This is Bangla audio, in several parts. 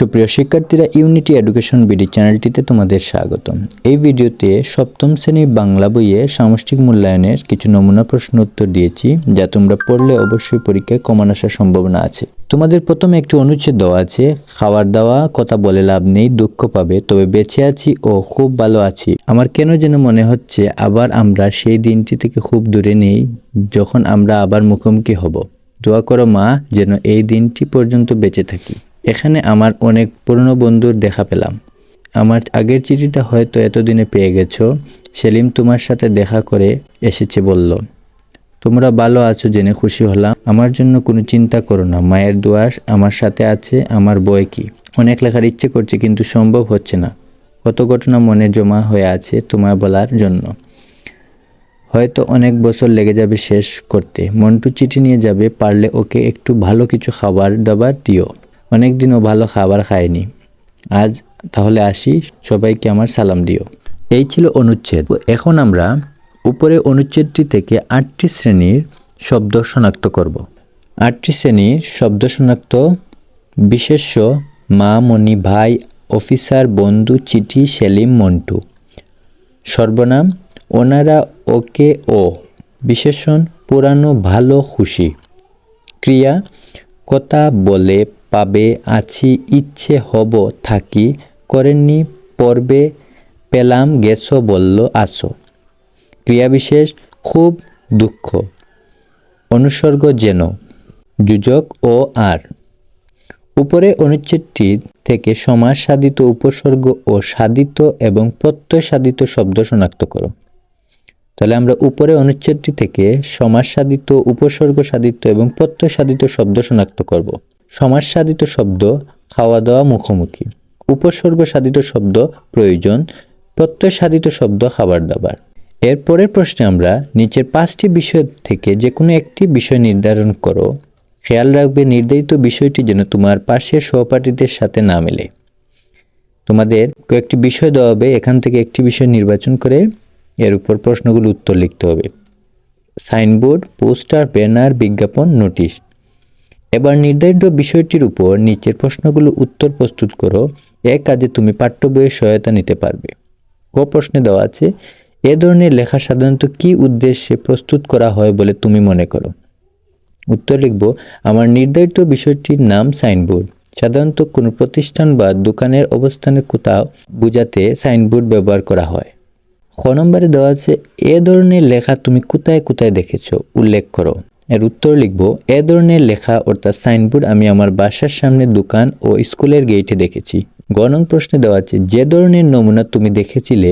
সুপ্রিয় শিক্ষার্থীরা ইউনিটি এডুকেশন বিডি চ্যানেলটিতে তোমাদের স্বাগতম। এই ভিডিওতে সপ্তম শ্রেণি বাংলা বইয়ে সামষ্টিক মূল্যায়নের কিছু নমুনা প্রশ্ন উত্তর দিয়েছি, যা তোমরা পড়লে অবশ্যই পরীক্ষায় কমান আসার সম্ভাবনা আছে। তোমাদের প্রথমে একটি অনুচ্ছেদ দেওয়া আছে, খাবার দাওয়া, কথা বলে লাভ নেই, দুঃখ পাবে, তবে বেঁচে আছি ও খুব ভালো আছি। আমার কেন যেন মনে হচ্ছে আবার আমরা সেই দিনটি থেকে খুব দূরে নেই, যখন আমরা আবার মুখোমুখি হব। দোয়া করো মা, যেন এই দিনটি পর্যন্ত বেঁচে থাকি। এখানে আমার অনেক পুরনো বন্ধুর দেখা পেলাম। আমার আগের চিঠিটা হয়তো এতদিনে পেয়ে গেছো, সেলিম তোমার সাথে দেখা করে এসেছে বলল। তোমরা ভালো আছো জেনে খুশি হলাম। আমার জন্য কোনো চিন্তা করো না, মায়ের দোয়াস আমার সাথে আছে, আমার বয় কি? অনেক লেখার ইচ্ছে করছে কিন্তু সম্ভব হচ্ছে না। কত ঘটনা মনে জমা হয়ে আছে তোমায় বলার জন্য। হয়তো অনেক বছর লেগে যাবে শেষ করতে। মন্টু চিঠি নিয়ে যাবে, পারলে ওকে একটু ভালো কিছু খাবার দাবার দিও। অনেক দিনও ভালো খাবার খায়নি আজ তাহলে আসি, সবাইকে আমার সালাম দিও। এই ছিল অনুচ্ছেদ। এখন আমরা উপরে অনুচ্ছেদটি থেকে আটটি শ্রেণির শব্দ শনাক্ত করব। আটটি শ্রেণির শব্দ শনাক্ত বিশেষ্য, মা, মণি, ভাই, অফিসার, বন্ধু, চিঠি, সেলিম, মন্টু। সর্বনাম, ওনারা ওকে ও। বিশেষণ, পুরানো, ভালো, খুশি। ক্রিয়া, কথা, বলে পাবে, আছি ইচ্ছে হব থাকি, করেননি পর্বে পেলাম, গেছো বলল, আসো। ক্রিয়াবিশেষ, খুব দুঃখ। অনুসর্গ যেন, যুজক ও আর। উপরে অনুচ্ছেদটি থেকে সমাজ সাধিত উপসর্গ ও সাধিত এবং প্রত্যয় সাধিত শব্দ শনাক্ত করো। তাহলে আমরা উপরে অনুচ্ছেদটি থেকে সমাজ সাধিত উপসর্গ সাধিত এবং প্রত্যয় সাধিত শব্দ শনাক্ত করব। সমাজ সাধিত শব্দ খাওয়া দাওয়া মুখোমুখি। উপসর্গ সাধিত শব্দ, প্রয়োজন প্রত্যয় সাধিত শব্দ খাবার দাবার এর পরের প্রশ্নে আমরা নিচের পাঁচটি বিষয় থেকে যে কোনো একটি বিষয় নির্ধারণ করো। খেয়াল রাখবে নির্ধারিত বিষয়টি যেন তোমার পাশের সহপাঠীদের সাথে না মেলে। তোমাদের কয়েকটি বিষয় দেওয়া হবে, এখান থেকে একটি বিষয় নির্বাচন করে এর উপর প্রশ্নগুলো উত্তর লিখতে হবে। সাইনবোর্ড, পোস্টার, ব্যানার, বিজ্ঞাপন, নোটিশ। এবার নির্ধারিত বিষয়টির উপর নিচের প্রশ্নগুলো উত্তর প্রস্তুত করো। এ কাজে তুমি পাঠ্য বইয়ের সহায়তা নিতে পারবে। ক প্রশ্নে দেওয়া আছে, এ ধরনের লেখা সাধারণত কি উদ্দেশ্যে প্রস্তুত করা হয় বলে তুমি মনে করো? উত্তর লিখব, আমার নির্ধারিত বিষয়টির নাম সাইনবোর্ড। সাধারণত কোনো প্রতিষ্ঠান বা দোকানের অবস্থানের কোথাও বোঝাতে সাইনবোর্ড ব্যবহার করা হয়। খ নম্বরে দেওয়া আছে, এ ধরনের লেখা তুমি কোথায় কোথায় দেখেছ? উল্লেখ করো। এর উত্তর লিখব, এ ধরনের লেখা অর্থাৎ সাইনবোর্ড আমি আমার বাসার সামনে দোকান ও স্কুলের গেইটে দেখেছি। গণন প্রশ্নে দেওয়া আছে, যে ধরনের নমুনা তুমি দেখেছিলে,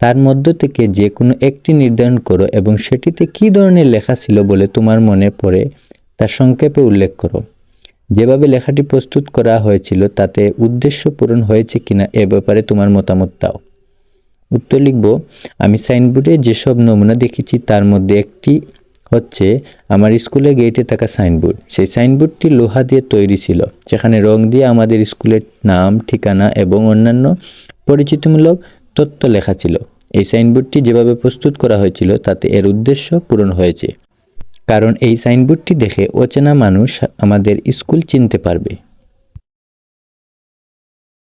তার মধ্য থেকে যে কোনো একটি নির্ধারণ করো এবং সেটিতে কী ধরনের লেখা ছিল বলে তোমার মনে পড়ে, তা সংক্ষেপে উল্লেখ করো। যেভাবে লেখাটি প্রস্তুত করা হয়েছিল, তাতে উদ্দেশ্য পূরণ হয়েছে কিনা এ ব্যাপারে তোমার মতামত দাও। উত্তর লিখব, আমি সাইনবোর্ডে যেসব নমুনা দেখেছি, তার মধ্যে একটি হচ্ছে আমার স্কুলে গেটে থাকা সাইনবোর্ড। সেই সাইনবোর্ডটি লোহা দিয়ে তৈরি ছিল সেখানে রং দিয়ে আমাদের স্কুলের নাম, ঠিকানা এবং অন্যান্য পরিচিতিমূলক তথ্য লেখা ছিল। এই সাইনবোর্ডটি যেভাবে প্রস্তুত করা হয়েছিল, তাতে এর উদ্দেশ্য পূরণ হয়েছে। কারণ এই সাইনবোর্ডটি দেখে অচেনা মানুষ আমাদের স্কুল চিনতে পারবে।